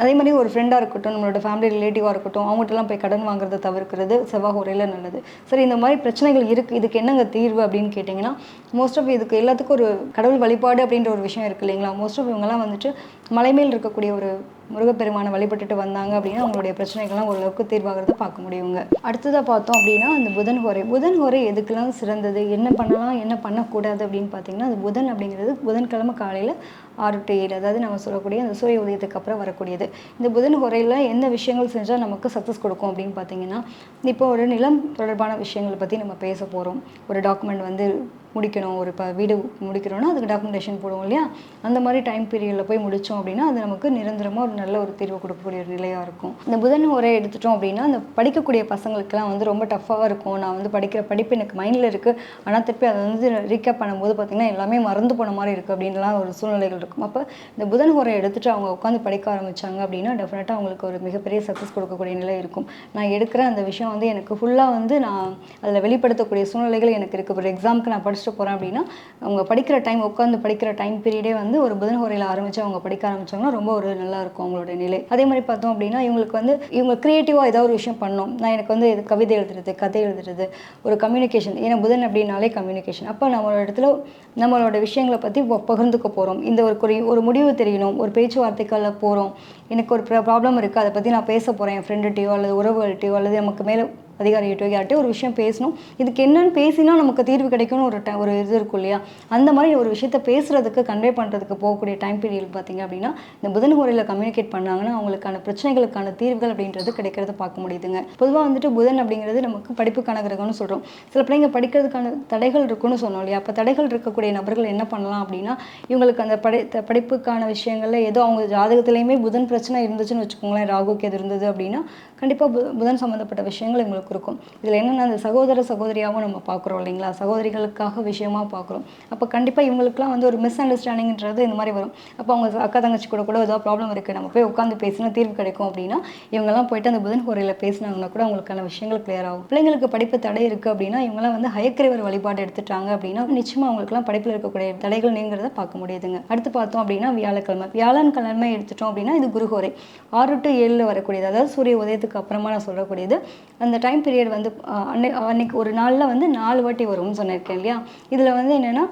அதே மாதிரி ஒரு ஃப்ரெண்டாக இருக்கட்டும் நம்மளோட ஃபேமிலி ரிலேட்டிவாக இருக்கட்டும் அவங்ககிட்டலாம் போய் கடன் வாங்குறத தவிர்க்கிறது செவ்வாய் உரையில் நல்லது. சரி இந்த மாதிரி பிரச்சனைகள் இருக்குது இதுக்கு என்னங்க தீர்வு அப்படின்னு கேட்டிங்கன்னா மோஸ்ட் ஆஃப் இதுக்கு எல்லாத்துக்கும் ஒரு கடவுள் வழிபாடு அப்படின்ற ஒரு விஷயம் இருக்குது இல்லைங்களா? மோஸ்ட் ஆஃப் இவங்கெல்லாம் வந்துட்டு மலைமேல் இருக்கக்கூடிய ஒரு முருகப்பெருமானை வழிபட்டுட்டு வந்தாங்க அப்படின்னா அவங்களுடைய பிரச்சனைகள்லாம் ஓரளவுக்கு தீர்வாகிறத பார்க்க முடியுங்க அடுத்ததாக பார்த்தோம் அப்படின்னா அந்த புதன் ஹோரை. புதன் ஹோரை எதுக்கெல்லாம் சிறந்தது என்ன பண்ணலாம் என்ன பண்ணக்கூடாது அப்படின்னு பார்த்தீங்கன்னா அது புதன் அப்படிங்கிறது புதன்கிழமை காலையில் ஆறு டு ஏழு அதாவது நம்ம சொல்லக்கூடிய அந்த சூரிய உதயத்துக்கு அப்புறம் வரக்கூடியது. இந்த புதன் ஹோரையில் எந்த விஷயங்கள் செஞ்சால் நமக்கு சக்ஸஸ் கொடுக்கும் அப்படின்னு பார்த்தீங்கன்னா இப்போ ஒரு நிலம் தொடர்பான விஷயங்களை பற்றி நம்ம பேச போகிறோம் ஒரு டாக்குமெண்ட் வந்து முடிக்கணும். ஒரு இப்போ வீடு முடிக்கிறோன்னா அதுக்கு டாக்குமெண்டேஷன் போடுவோம் இல்லையா? அந்த மாதிரி டைம் பீரியடில் போய் முடித்தோம் அப்படின்னா அது நமக்கு நிரந்தரமாக ஒரு நல்ல ஒரு தீர்வு கொடுக்கக்கூடிய ஒரு நிலையாக இருக்கும். இந்த புதன் உரை எடுத்துட்டோம் அப்படின்னா அந்த படிக்கக்கூடிய பசங்களுக்குலாம் வந்து ரொம்ப டஃப்பாக இருக்கும். நான் வந்து படிக்கிற படிப்பு எனக்கு மைண்டில் இருக்குது ஆனால் திருப்பி அதை வந்து ரீகேப் பண்ணும்போது பார்த்திங்கன்னா எல்லாமே மறந்து போன மாதிரி இருக்குது அப்படின்லாம் ஒரு சூழ்நிலைகள் இருக்கும். அப்போ இந்த புதன் உரை எடுத்துட்டு அவங்க உட்காந்து படிக்க ஆரம்பித்தாங்க அப்படின்னா டெஃபினட்டாக அவங்களுக்கு ஒரு மிகப்பெரிய சக்ஸஸ் கொடுக்கக்கூடிய நிலை இருக்கும். நான் எடுக்கிற அந்த விஷயம் வந்து எனக்கு ஃபுல்லாக வந்து நான் அதில் வெளிப்படுத்தக்கூடிய சூழ்நிலைகள் எனக்கு இருக்குது ஒரு எக்ஸாமுக்கு நான் படிச்சு படிச்சுட்டு போகிறேன் அப்படின்னா அவங்க படிக்கிற டைம் உட்காந்து படிக்கிற டைம் பீரியடே வந்து ஒரு புதன் ஆரம்பித்து அவங்க படிக்க ஆரம்பிச்சாங்கன்னா ரொம்ப ஒரு நல்லா இருக்கும் அவங்களோட நிலை. அதே மாதிரி பார்த்தோம் அப்படின்னா இவங்களுக்கு வந்து இவங்க க்ரியேட்டிவாக ஏதாவது ஒரு விஷயம் பண்ணணும். நான் எனக்கு வந்து இது கவிதை எழுதுறது கதை எழுதுறது ஒரு கம்யூனிகேஷன் ஏன்னா புதன் அப்படின்னாலே கம்யூனிகேஷன் அப்போ நம்மளோட இடத்துல நம்மளோட விஷயங்களை பற்றி பகிர்ந்துக்க போகிறோம் இந்த ஒரு குறி- ஒரு முடிவு தெரியணும் ஒரு பேச்சுவார்த்தைகளில் போகிறோம் எனக்கு ஒரு ப்ராப்ளம் இருக்குது அதை பற்றி நான் பேச போகிறேன் என் ஃப்ரெண்டுகிட்டயோ அல்லது உறவுகள்கிட்டயோ அல்லது நமக்கு மேலே அதிகாரிகிட்டோ யார்கிட்டயோ ஒரு விஷயம் பேசணும். இதுக்கு என்னன்னு பேசினா நமக்கு தீர்வு கிடைக்கும்னு ஒரு ட- ஒரு இது இருக்கும் இல்லையா? அந்த மாதிரி ஒரு விஷயத்த பேசுறதுக்கு கன்வே பண்ணுறதுக்கு போகக்கூடிய டைம் பீரியட் பார்த்தீங்க அப்படின்னா இந்த புதன் முறையில் கம்யூனிகேட் பண்ணாங்கன்னா அவங்களுக்கான பிரச்சனைகளுக்கான தீர்வுகள் அப்படின்றது கிடைக்கிறத பார்க்க முடியுதுங்க. பொதுவாக வந்துட்டு புதன் அப்படிங்கிறது நமக்கு படிப்புக்கான கிரகம்னு சொல்கிறோம் சில பிள்ளைங்க படிக்கிறதுக்கான தடைகள் இருக்குன்னு சொன்னோம் இல்லையா? அப்போ தடைகள் இருக்கக்கூடிய நபர்கள் என்ன பண்ணலாம் அப்படின்னா இவங்களுக்கு அந்த படை த- படிப்புக்கான விஷயங்களில் ஏதோ அவங்க ஜாதகத்துலேயுமே புதன் பிரச்சனை இருந்துச்சுன்னு வச்சுக்கோங்களேன் ராகுக்கு எது இருந்தது அப்படின்னா கண்டிப்பாக பு புதன் சம்மந்தப்பட்ட விஷயங்கள் இவங்களுக்கு இருக்கும் இதில் என்னென்ன அந்த சகோதர சகோதரியாகவும் நம்ம பார்க்குறோம் இல்லைங்களா? சகோதரிகளுக்காக விஷயமா பார்க்குறோம். அப்போ கண்டிப்பாக இவங்களுக்குலாம் வந்து ஒரு மிஸ் அண்டர்ஸ்டாண்டிங்ன்றது இந்த மாதிரி வரும். அப்போ அவங்க அக்கா தங்கச்சி கூட கூட ஏதோ ப்ராப்ளம் இருக்குது நம்ம போய் உட்காந்து பேசினா தீர்வு கிடைக்கும் அப்படின்னா இவங்கெல்லாம் போயிட்டு அந்த புதன் கோரையில் பேசினாங்கன்னா கூட அவங்களுக்கான விஷயங்கள் கிளியர் ஆகும். பிள்ளைங்களுக்கு படிப்பு தடை இருக்குது அப்படின்னா இவங்கெல்லாம் வந்து ஹயக்கிரைவர் வழிபாடு எடுத்துட்டாங்க அப்படின்னா நிச்சயமாக அவங்களுக்குலாம் படிப்பில் இருக்கக்கூடிய தடைகள் நீங்கிறத பார்க்க முடியுதுங்க. அடுத்து பார்த்தோம் அப்படின்னா வியாழக்கிழமை. வியாழன் கிழமை எடுத்துட்டோம் அப்படின்னா இது குருஹோரை ஆறு டு ஏழில் வரக்கூடியது அதாவது சூரிய உதயத்துக்கு அப்புறமா நான் சொல்லக்கூடியது அந்த டைம் பீரியட் வந்து அன்னை அன்னைக்கு ஒரு நாளில் வந்து நாலு வாட்டி வரும்னு சொன்னிருக்கேன் இல்லையா? இதில் வந்து என்னென்னா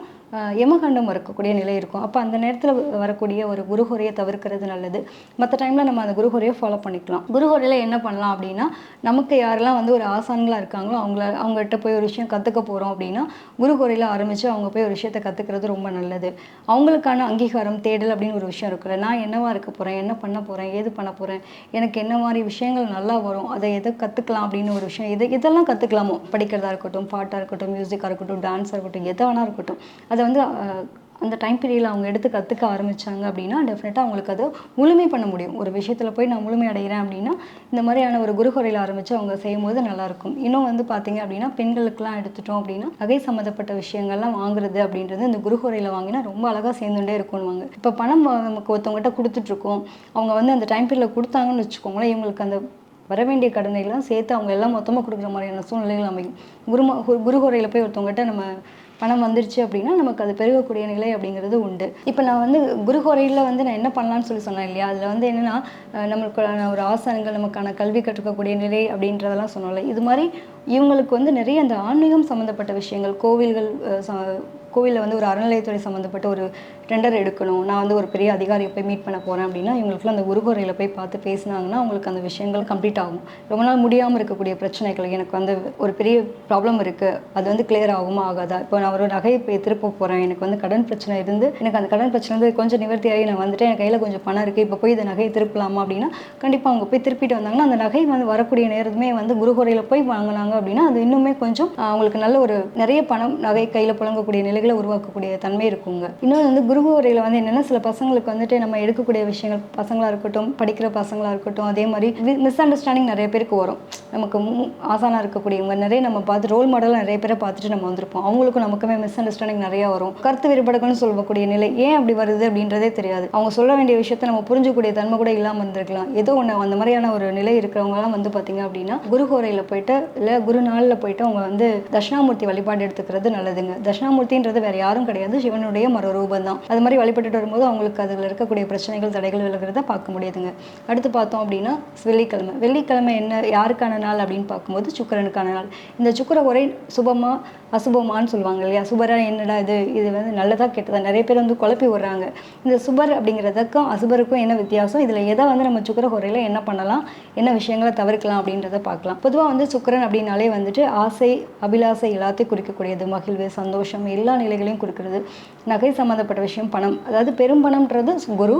யமகண்டம் வரக்கூடிய நிலை இருக்கும். அப்போ அந்த நேரத்தில் வரக்கூடிய ஒரு குருஹொரையை தவிர்க்கிறது நல்லது. மற்ற டைமில் நம்ம அந்த குருஹொரையை ஃபாலோ பண்ணிக்கலாம். குருஹொரையில் என்ன பண்ணலாம் அப்படின்னா நமக்கு யாரெல்லாம் வந்து ஒரு ஆசான்களாக இருக்காங்களோ அவங்கள அவங்ககிட்ட போய் ஒரு விஷயம் கற்றுக்க போகிறோம் அப்படின்னா குருஹொரையில் ஆரம்பித்து அவங்க போய் ஒரு விஷயத்தை கற்றுக்கிறது ரொம்ப நல்லது. அவங்களுக்கான அங்கீகாரம் தேடல் அப்படின்னு ஒரு விஷயம் இருக்குல்ல. நான் என்னவாக இருக்க போகிறேன் என்ன பண்ண போகிறேன் ஏது பண்ண போகிறேன் எனக்கு என்ன மாதிரி விஷயங்கள் நல்லா வரும்? அதை எதை கற்றுக்கலாம் அப்படின்னு ஒரு விஷயம்? இது இதெல்லாம் கற்றுக்கலாமோ படிக்கிறதா இருக்கட்டும் பாட்டாக இருக்கட்டும் மியூசிக்காக இருக்கட்டும் டான்ஸாக இருக்கட்டும் எதை வேணா இருக்கட்டும். அது அதை வந்து அந்த டைம் பீரியடில் அவங்க எடுத்து கற்றுக்க ஆரம்பித்தாங்க அப்படின்னா டெஃபினட்டாக அவங்களுக்கு அதை முழுமை பண்ண முடியும். ஒரு விஷயத்தில் போய் நான் முழுமை அடைகிறேன் அப்படின்னா இந்த மாதிரியான ஒரு குருகுறையில் ஆரம்பித்து அவங்க செய்யும்போது நல்லாயிருக்கும் இன்னும் வந்து பார்த்தீங்க அப்படின்னா பெண்களுக்கெல்லாம் எடுத்துட்டோம் அப்படின்னா நகை சம்மந்தப்பட்ட விஷயங்கள்லாம் வாங்குறது அப்படின்றது இந்த குருகுறையில் வாங்கினா ரொம்ப அழகாக சேர்ந்துட்டே இருக்கும்வாங்க இப்போ பணம் நமக்கு ஒருத்தவங்ககிட்ட கொடுத்துட்ருக்கோம். அவங்க வந்து அந்த டைம் பீரியடில் கொடுத்தாங்கன்னு வச்சுக்கோங்களேன் இவங்களுக்கு அந்த வர வேண்டிய கடனைலாம் சேர்த்து அவங்க எல்லாம் மொத்தமாக கொடுக்குற மாதிரியான சூழ்நிலைகள் அமையும். குருமா கு- குருகுறையில் போய் ஒருத்தவங்ககிட்ட நம்ம பணம் வந்துருச்சு அப்படின்னா நமக்கு அது பெருகக்கூடிய நிலை அப்படிங்கிறது உண்டு. இப்போ நான் வந்து குருகுறையில் வந்து நான் என்ன பண்ணலாம்னு சொல்லி சொன்னேன் இல்லையா? அதில் வந்து என்னென்னா நம்மளுக்கான ஒரு ஆசனங்கள் நமக்கான கல்வி கற்றுக்கக்கூடிய நிலை அப்படின்றதெல்லாம் சொன்னோம்ல. இது மாதிரி இவங்களுக்கு வந்து நிறைய அந்த ஆன்மீகம் சம்மந்தப்பட்ட விஷயங்கள் கோவில்கள் கோவிலில் வந்து ஒரு அறநிலையத்துறை சம்மந்தப்பட்ட ஒரு டெண்டர் எடுக்கணும். நான் வந்து ஒரு பெரிய அதிகாரியை போய் மீட் பண்ண போகிறேன் அப்படின்னா இவங்களுக்குலாம் அந்த குருகுறையில் போய் பார்த்து பேசினாங்கன்னா அவங்களுக்கு அந்த விஷயங்கள் கம்ப்ளீட் ஆகும். ரொம்ப நாள் முடியாமல் இருக்கக்கூடிய பிரச்சனைகள் எனக்கு வந்து ஒரு பெரிய ப்ராப்ளம் இருக்குது அது வந்து கிளியர் ஆகுமா ஆகாதா? இப்போ நான் ஒரு நகையை போய் திருப்ப போகிறேன் எனக்கு வந்து கடன் பிரச்சனை இருந்து எனக்கு அந்த கடன் பிரச்சனை வந்து கொஞ்சம் நிவர்த்தியாகி நான் வந்துட்டு என் கையில் கொஞ்சம் பணம் இருக்குது இப்போ போய் இந்த நகையை திருப்பலாமா அப்படின்னா கண்டிப்பாக அவங்க போய் திருப்பிட்டு வந்தாங்கன்னா அந்த நகை வந்து வரக்கூடிய நேரத்துமே வந்து குருகுறையில் போய் வாங்கினாங்க அப்படின்னா அது இன்னுமே கொஞ்சம் அவங்களுக்கு நல்ல ஒரு நிறைய பணம் நகை கையில் புழங்கக்கூடிய நிலைகளை உருவாக்கக்கூடிய தன்மை இருக்குங்க. இன்னொன்று வந்து குரு குருகுறையில் வந்து என்னென்னா சில பசங்களுக்கு வந்துட்டு நம்ம எடுக்கக்கூடிய விஷயங்கள் பசங்களாக இருக்கட்டும் படிக்கிற பசங்களாக இருக்கட்டும் அதே மாதிரி மிஸ் அண்டர்ஸ்டாண்டிங் நிறைய பேருக்கு வரும். நமக்கு மு- இருக்கக்கூடியவங்க நிறைய நம்ம பார்த்து ரோல் மாடல் நிறைய பேரை பார்த்துட்டு நம்ம வந்திருப்போம். அவங்களுக்கும் நமக்குமே மிஸ் அண்டர்ஸ்டாண்டிங் நிறையா வரும். கருத்து வேறுபாடுகள்னு சொல்லக்கூடிய நிலை ஏன் அப்படி வருது அப்படின்றதே தெரியாது. அவங்க சொல்ல வேண்டிய விஷயத்த நம்ம புரிஞ்சக்கூடிய தன்மை கூட இல்லாமல் இருந்திருக்கலாம். ஏதோ ஒன்று அந்த மாதிரியான ஒரு நிலை இருக்கிறவங்கலாம் வந்து பார்த்தீங்க அப்படின்னா குருகோரையில் போயிட்டு இல்லை குரு நாளில் போயிட்டு அவங்க வந்து தட்சிணாமூர்த்தி வழிபாடு எடுத்துக்கிறது நல்லதுங்க. தட்சிணாமூர்த்தின்றது வேற யாரும் கிடையாது. சிவனுடைய மறு ரூபம் தான் அது மாதிரி வழிபட்டுட்டு வரும்போது அவங்களுக்கு அதில் இருக்கக்கூடிய பிரச்சனைகள் தடைகள் விலகிறத பார்க்க முடியுதுங்க. அடுத்து பார்த்தோம் அப்படின்னா வெள்ளிக்கிழமை. வெள்ளிக்கிழமை என்ன யாருக்கான நாள் அப்படின்னு பார்க்கும்போது சுக்கரனுக்கான நாள். இந்த சுக்கிர ஒரே சுபமா அசுபமான்னு சொல்லுவாங்க இல்லையா? சுபரா என்னடா இது? இது வந்து நல்லதா கெட்டதா? நிறைய பேர் வந்து குழப்பி விடுறாங்க. இந்த சுபர் அப்படிங்கிறதுக்கும் அசுபருக்கும் என்ன வித்தியாசம்? இதில் எதை வந்து நம்ம சுக்கர குறையில் என்ன பண்ணலாம்? என்ன விஷயங்களை தவிர்க்கலாம் அப்படின்றத பார்க்கலாம். பொதுவாக வந்து சுக்கரன் அப்படின்னாலே வந்துட்டு ஆசை அபிலாசை எல்லாத்தையும் குறிக்கக்கூடியது. மகிழ்வு சந்தோஷம் எல்லா நிலைகளையும் கொடுக்குறது நகை சம்மந்தப்பட்ட விஷயம் பணம். அதாவது பெரும் பணம்ன்றது குரு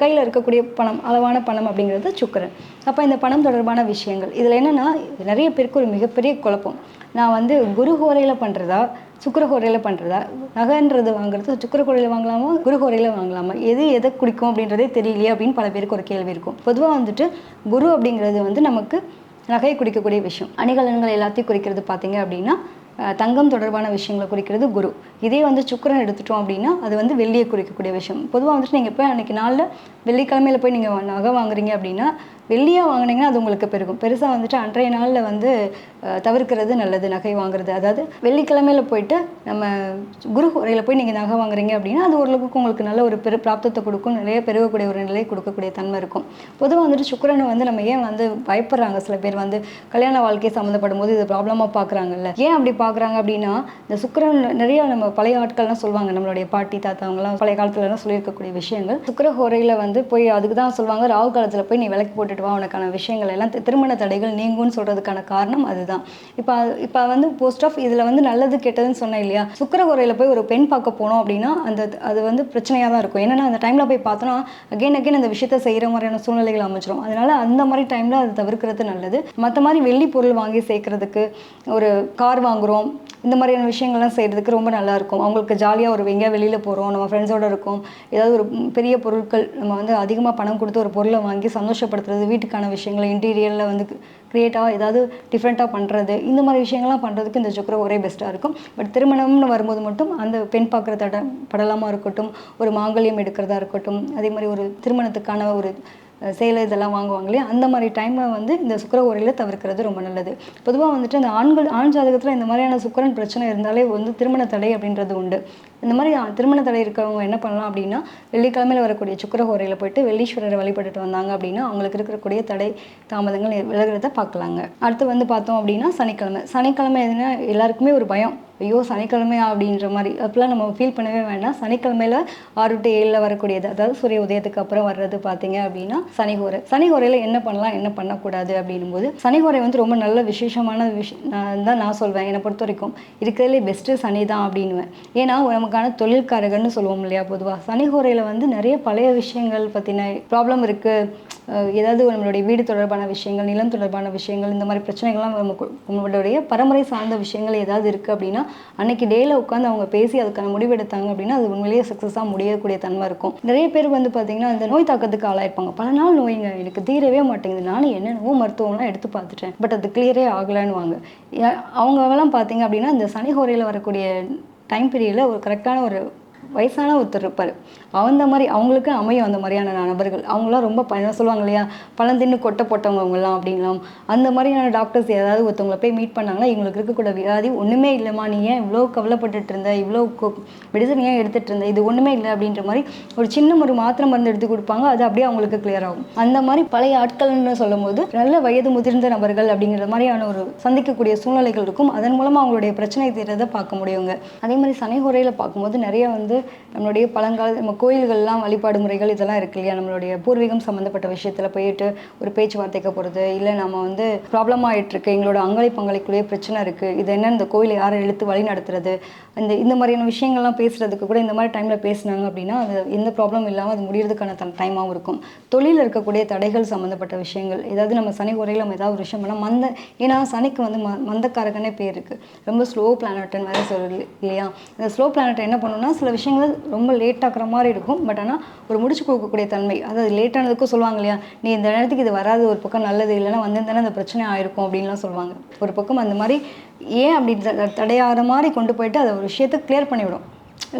கையில் இருக்கக்கூடிய பணம் அளவான பணம் அப்படிங்கிறது சுக்கிரன். அப்போ இந்த பணம் தொடர்பான விஷயங்கள். இதில் என்னென்னா நிறைய பேருக்கு ஒரு மிகப்பெரிய குழப்பம். நான் வந்து குரு ஹோரையில் பண்ணுறதா சுக்கிர ஹோரையில் பண்ணுறதா நகைன்றது வாங்குறது சுக்கிர ஹோரையில் வாங்கலாமா குரு ஹோரையில் வாங்கலாமா? எது எதை குடிக்கும் அப்படின்றதே தெரியலையே அப்படின்னு பல பேருக்கு ஒரு கேள்வி இருக்கும். பொதுவாக வந்துட்டு குரு அப்படிங்கிறது வந்து நமக்கு நகையை குடிக்கக்கூடிய விஷயம். அணிகலன்கள் எல்லாத்தையும் குறிக்கிறது பார்த்தீங்க அப்படின்னா தங்கம் தொடர்பான விஷயங்களை குறிக்கிறது குரு. இதே வந்து சுக்கரன் எடுத்துட்டோம் அப்படின்னா அது வந்து வெள்ளியை குறிக்கக்கூடிய விஷயம். பொதுவாக வந்துட்டு நீங்கள் போய் அன்றைக்கி நாளில் வெள்ளிக்கிழமையில போய் நீங்கள் நகை வாங்குறீங்க அப்படின்னா வெள்ளியாக வாங்குனீங்கன்னா அது உங்களுக்கு பெருகும். பெருசாக வந்துட்டு அன்றைய நாளில் வந்து தவிர்க்கிறது நல்லது நகை வாங்குறது. அதாவது வெள்ளிக்கிழமையில் போயிட்டு நம்ம குரு உரையில் போய் நீங்கள் நகை வாங்குறீங்க அப்படின்னா அது ஓரளவுக்கு உங்களுக்கு நல்ல ஒரு பெரு பிராப்தத்தை கொடுக்கும். நிறைய பெருகக்கூடிய ஒரு நிலையை கொடுக்கக்கூடிய தன்மை இருக்கும். பொதுவாக வந்துட்டு சுக்கரனை வந்து நம்ம ஏன் வந்து பயப்படுறாங்க? சில பேர் வந்து கல்யாண வாழ்க்கை சம்மந்தப்படும் போது இது ப்ராப்ளமாக பார்க்குறாங்கல்ல ஏன் அப்படி பார்க்குறாங்க அப்படின்னா இந்த சுக்கரன் நிறைய நம்ம பழைய ஆட்கள்லாம் சொல்லுவாங்க. நம்மளுடைய பாட்டி தாத்தாவங்கலாம் பழைய காலத்துலலாம் சொல்லியிருக்கக்கூடிய விஷயங்கள். சுக்கிர ஹோரையில் வந்து போய் அதுக்கு தான் சொல்லுவாங்க. ராகு காலத்தில் போய் நீ விலைக்கு போட்டுட்டு வா உனக்கான விஷயங்கள் எல்லாம் திருமண தடைகள் நீங்கும்னு சொல்கிறதுக்கான காரணம் அதுதான். இப்போ இப்போ வந்து போஸ்ட் ஆஃப் இதில் வந்து நல்லது கெட்டதுன்னு சொன்னேன் இல்லையா? சுக்கிர போய் ஒரு பெண் பார்க்க போனோம் அப்படின்னா அந்த அது வந்து பிரச்சனையாக தான் இருக்கும். என்னென்னா அந்த டைமில் போய் பார்த்தோன்னா அகைன் அகைன் அந்த விஷயத்தை செய்கிற மாதிரியான சூழ்நிலைகள் அமைச்சிரும் அதனால அந்த மாதிரி டைமில் அது தவிர்க்கிறது நல்லது. மற்ற மாதிரி வெள்ளி பொருள் வாங்கி சேர்க்கறதுக்கு ஒரு கார் வாங்குகிறோம் இந்த மாதிரியான விஷயங்கள்லாம் செய்கிறதுக்கு ரொம்ப நல்லாயிருக்கும் அவங்களுக்கு ஜாலியாக ஒரு எங்கேயா வெளியில் போகிறோம் நம்ம ஃப்ரெண்ட்ஸோட இருக்கோம். ஏதாவது ஒரு பெரிய பொருட்கள் நம்ம வந்து அதிகமாக பணம் கொடுத்து ஒரு பொருளை வாங்கி சந்தோஷப்படுத்துறது வீட்டுக்கான விஷயங்களை இன்டீரியரில் வந்து க்ரியேட்டாக ஏதாவது டிஃப்ரெண்ட்டாக பண்ணுறது இந்த மாதிரி விஷயங்கள்லாம் பண்ணுறதுக்கு இந்த சுக்கரம் ஒரே பெஸ்ட்டாக இருக்கும். பட் திருமணம்னு வரும்போது மட்டும் அந்த பெண் பார்க்குற தட படலமாக இருக்கட்டும் ஒரு மாங்கல்யம் எடுக்கிறதா இருக்கட்டும் அதே மாதிரி ஒரு திருமணத்துக்கான ஒரு சேலை இதெல்லாம் வாங்குவாங்க இல்லையா? அந்த மாதிரி டைமில் வந்து இந்த சுக்கர உரையில் தவிர்க்கிறது ரொம்ப நல்லது. பொதுவாக வந்துட்டு இந்த ஆண்கள் ஆண் ஜாதகத்தில் இந்த மாதிரியான சுக்கரன் பிரச்சனை இருந்தாலே வந்து திருமண தடை அப்படின்றது உண்டு. இந்த மாதிரி திருமண தடை இருக்கிறவங்க என்ன பண்ணலாம் அப்படின்னா வெள்ளிக்கிழமையில் வரக்கூடிய சுக்கர ஹோரையில் போயிட்டு வெள்ளீஸ்வரரை வழிபட்டுட்டு வந்தாங்க அப்படின்னா அவங்களுக்கு இருக்கக்கூடிய தடை தாமதங்கள் விலகிறத பார்க்கலாங்க. அடுத்து வந்து பார்த்தோம் அப்படின்னா சனிக்கிழமை. சனிக்கிழமை எதுனா எல்லாருக்குமே ஒரு பயம். ஐயோ சனிக்கிழமையா அப்படின்ற மாதிரி. அப்போலாம் நம்ம ஃபீல் பண்ணவே வேண்டாம். சனிக்கிழமையில ஆறு டு ஏழில் வரக்கூடியது. அதாவது சூரிய உதயத்துக்கு அப்புறம் வர்றது பார்த்தீங்க அப்படின்னா சனிகோரை சனிகோரையில் என்ன பண்ணலாம் என்ன பண்ணக்கூடாது அப்படின்னும் போது சனிகோரை வந்து ரொம்ப நல்ல விசேஷமான விஷயம் நான் தான் நான் சொல்வேன் என்னை பொறுத்த வரைக்கும் இருக்கிறதுலே பெஸ்ட்டு சனி தான் அப்படின்னுவேன். ஏன்னா நமக்கான தொழில்காரகன்னு சொல்லுவோம் இல்லையா பொதுவாக சனிஹோரையில் வந்து நிறைய பழைய விஷயங்கள் பற்றின ப்ராப்ளம் இருக்குது ஏதாவது நம்மளுடைய வீடு தொடர்பான விஷயங்கள் நிலம் தொடர்பான விஷயங்கள் இந்த மாதிரி பிரச்சனைகள்லாம் நமக்கு நம்மளுடைய பரம்பரை சார்ந்த விஷயங்கள் ஏதாவது இருக்குது அப்படின்னா அன்னைக்கு டேயில் உட்காந்து அவங்க பேசி அதுக்கான முடிவெடுத்தாங்க அப்படின்னா அது உண்மையிலேயே சக்ஸஸாக முடியக்கூடிய தன்மை இருக்கும். நிறைய பேர் வந்து பார்த்தீங்கன்னா இந்த நோய் தாக்கத்துக்கு ஆளாயிருப்பாங்க. பல நாள் நோய்ங்க எனக்கு தீரவே மாட்டேங்குது. நானும் என்னென்னவோ மருத்துவம்லாம் எடுத்து பார்த்துட்டேன் பட் அது கிளியரே ஆகலைன்னுவாங்க. அவங்கெல்லாம் பார்த்தீங்க அப்படின்னா இந்த சனி ஹோரையில் வரக்கூடிய டைம் பீரியடில் ஒரு கரெக்டான ஒரு வயசான ஒருத்தர் இருப்பார். அந்த மாதிரி அவங்களுக்கு அமையும் அந்த மாதிரியான நபர்கள். அவங்களாம் ரொம்ப பயணம் சொல்லுவாங்க இல்லையா? பழந்தின்னு கொட்டை போட்டவங்க அவங்கலாம் அப்படின்லாம். அந்த மாதிரியான டாக்டர்ஸ் ஏதாவது ஒருத்தவங்களை போய் மீட் பண்ணாங்கன்னா இவங்களுக்கு இருக்கக்கூட வியாதி ஒன்றுமே இல்லைம்மா. நீ ஏன் இவ்வளோ கவலைப்பட்டுட்டு இருந்த? இவ்வளோ மெடிசன் ஏன் எடுத்துட்டு இருந்த? இது ஒன்றுமே இல்லை அப்படின்ற மாதிரி ஒரு சின்ன ஒரு மாத்திரை மருந்து எடுத்து கொடுப்பாங்க. அது அப்படியே அவங்களுக்கு கிளியர் ஆகும். அந்த மாதிரி பழைய ஆட்கள்னு சொல்லும் போது நல்ல வயது முதிர்ந்த நபர்கள் அப்படிங்கிற மாதிரியான ஒரு சந்திக்கக்கூடிய சூழ்நிலைகள் இருக்கும். அதன் மூலமாக அவங்களுடைய பிரச்சனை தீர்றதை பார்க்க முடியுங்க. அதே மாதிரி சனி ஹோரையில் பார்க்கும்போது நிறைய வந்து நம்மளுடைய பழங்கால நம்ம கோயில்கள்லாம் வழிபாடு முறைகள் இதெல்லாம் இருக்கு இல்லையா? நம்மளுடைய பூர்வீகம் சம்மந்தப்பட்ட விஷயத்தில் போயிட்டு ஒரு பேச்சுவார்த்தைக்கு போகிறது இல்லை நம்ம வந்து ப்ராப்ளம் ஆகிட்டுருக்கு எங்களோட அங்கலை பங்களிக்குள்ளேயே பிரச்சனை இருக்குது இது என்ன இந்த கோயிலை யாரை இழுத்து வழி நடத்துறது? இந்த இந்த மாதிரியான விஷயங்கள்லாம் பேசுறதுக்கு கூட இந்த மாதிரி டைமில் பேசுனாங்க அப்படின்னா அது எந்த ப்ராப்ளம் இல்லாமல் அது முடியறதுக்கான தன் டைமாகவும் இருக்கும். தொழிலில் இருக்கக்கூடிய தடைகள் சம்மந்தப்பட்ட விஷயங்கள் ஏதாவது நம்ம சனி உரையில் நம்ம ஏதாவது ஒரு விஷயம் பண்ணால் மந்த ஏன்னா சனிக்கு வந்து ம மந்தக்காரகனே பேர் இருக்குது ரொம்ப ஸ்லோ பிளானட்னு வேறு சொல்லு இல்லையா? இந்த ஸ்லோ பிளானட் என்ன பண்ணுன்னா சில விஷயங்கள் ரொம்ப லேட் ஆகிற மாதிரி இருக்கும். பட் ஆனால் ஒரு முடிச்சு கொடுக்கக்கூடிய தன்மை அதாவது லேட்டானதுக்கும் சொல்லுவாங்க இல்லையா நீ இந்த நேரத்துக்கு இது வராது ஒரு பக்கம் நல்லது இல்லைன்னா வந்திருந்தானே அந்த பிரச்சனை ஆயிருக்கும் அப்படின்லாம் சொல்லுவாங்க. ஒரு பக்கம் அந்த மாதிரி ஏன் அப்படி தடையாகிற மாதிரி கொண்டு போயிட்டு அதை ஒரு விஷயத்தை கிளியர் பண்ணிவிடும்.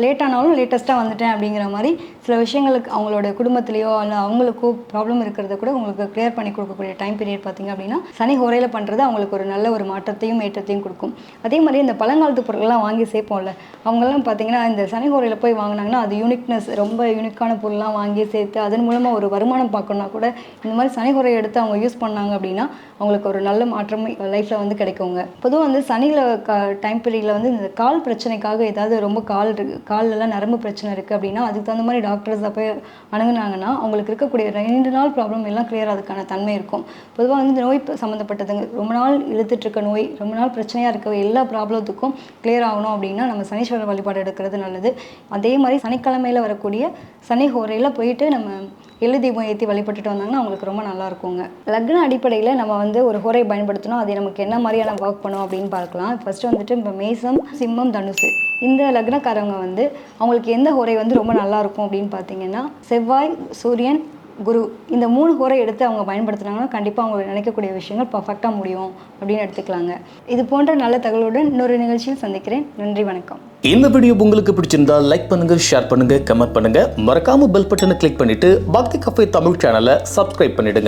லேட் ஆனாலும் லேட்டஸ்ட்டாக வந்துட்டேன் அப்படிங்கிற மாதிரி சில விஷயங்களுக்கு அவங்களோட குடும்பத்திலேயோ இல்லை அவங்களுக்கோ ப்ராப்ளம் இருக்கிறத கூட உங்களுக்கு கிளியர் பண்ணி கொடுக்கக்கூடிய டைம் பீரியட் பார்த்தீங்க அப்படின்னா சனி ஹோரையில் பண்ணுறது அவங்களுக்கு ஒரு நல்ல ஒரு மாற்றத்தையும் ஏற்றத்தையும் கொடுக்கும். அதே மாதிரி இந்த பழங்காலத்து பொருட்கள்லாம் வாங்கி சேர்ப்போம்ல அவங்கெல்லாம் பார்த்தீங்கன்னா இந்த சனி ஹோரையில் போய் வாங்கினாங்கன்னா அது யூனிக்னஸ் ரொம்ப யூனிக்கான பொருள்லாம் வாங்கி சேர்த்து அதன் மூலமாக ஒரு வருமானம் பார்க்கணுன்னா கூட இந்த மாதிரி சனி ஹோரை எடுத்து அவங்க யூஸ் பண்ணாங்க அப்படின்னா அவங்களுக்கு ஒரு நல்ல மாற்றம் லைஃப்பில் வந்து கிடைக்குங்க. பொதுவாக வந்து சனியில் டைம் பீரியடில் வந்து இந்த கால் பிரச்சனைக்காக ஏதாவது ரொம்ப கால் இருக்கு கால்லலாம் நரம்பு பிரச்சனை இருக்குது அப்படின்னா அதுக்கு தகுந்த மாதிரி டாக்டர்ஸை போய் அணுகுனாங்கன்னா அவங்களுக்கு இருக்கக்கூடிய ரெண்டு நாள் ப்ராப்ளம் எல்லாம் கிளியர் அதுக்கான தன்மை இருக்கும். பொதுவாக வந்து நோய் சம்மந்தப்பட்டதுங்க ரொம்ப நாள் இழுத்துட்டுருக்க நோய் ரொம்ப நாள் பிரச்சனையாக இருக்க எல்லா ப்ராப்ளத்துக்கும் கிளியர் ஆகணும் அப்படின்னா நம்ம சனீஸ்வரர் வழிபாடு எடுக்கிறது நல்லது. அதே மாதிரி சனிக்கிழமையில் வரக்கூடிய சனி ஹோரையில் போயிட்டு நம்ம எள்ளு தீபம் ஏற்றி வழிபட்டுட்டு வந்தாங்கன்னா அவங்களுக்கு ரொம்ப நல்லா இருக்குங்க. லக்ன அடிப்படையில் நம்ம வந்து ஒரு ஹோரை பயன்படுத்தணும். அது நமக்கு என்ன மாதிரியான ஒர்க் பண்ணும் அப்படின்னு பார்க்கலாம். ஃபஸ்ட்டு வந்துட்டு இப்போ மேசம் சிம்மம் தனுசு. இந்த லக்னக்காரவங்க வந்து வந்து அவங்களுக்கு எந்த ஹோரை வந்து ரொம்ப நல்லா இருக்கும் அப்படின்னு பார்த்தீங்கன்னா செவ்வாய் சூரியன் குரு இந்த மூணு ஹோரை எடுத்து அவங்க பயன்படுத்துனாங்கன்னா கண்டிப்பாக அவங்க நினைக்கக்கூடிய விஷயங்கள் பர்ஃபெக்டாக முடியும் அப்படின்னு எடுத்துக்கலாங்க. இது போன்ற நல்ல தகவலுடன் இன்னொரு நிகழ்ச்சியில் சந்திக்கிறேன். நன்றி வணக்கம். இந்த வீடியோ உங்களுக்கு பிடிச்சிருந்தா லைக் பண்ணுங்க ஷேர் பண்ணுங்க கமெண்ட் பண்ணுங்க. மறக்காம பெல் பட்டனை கிளிக் பண்ணிட்டு பக்தி கஃபே தமிழ் சேனலை சப்ஸ்கிரைப் பண்ணிடுங்க.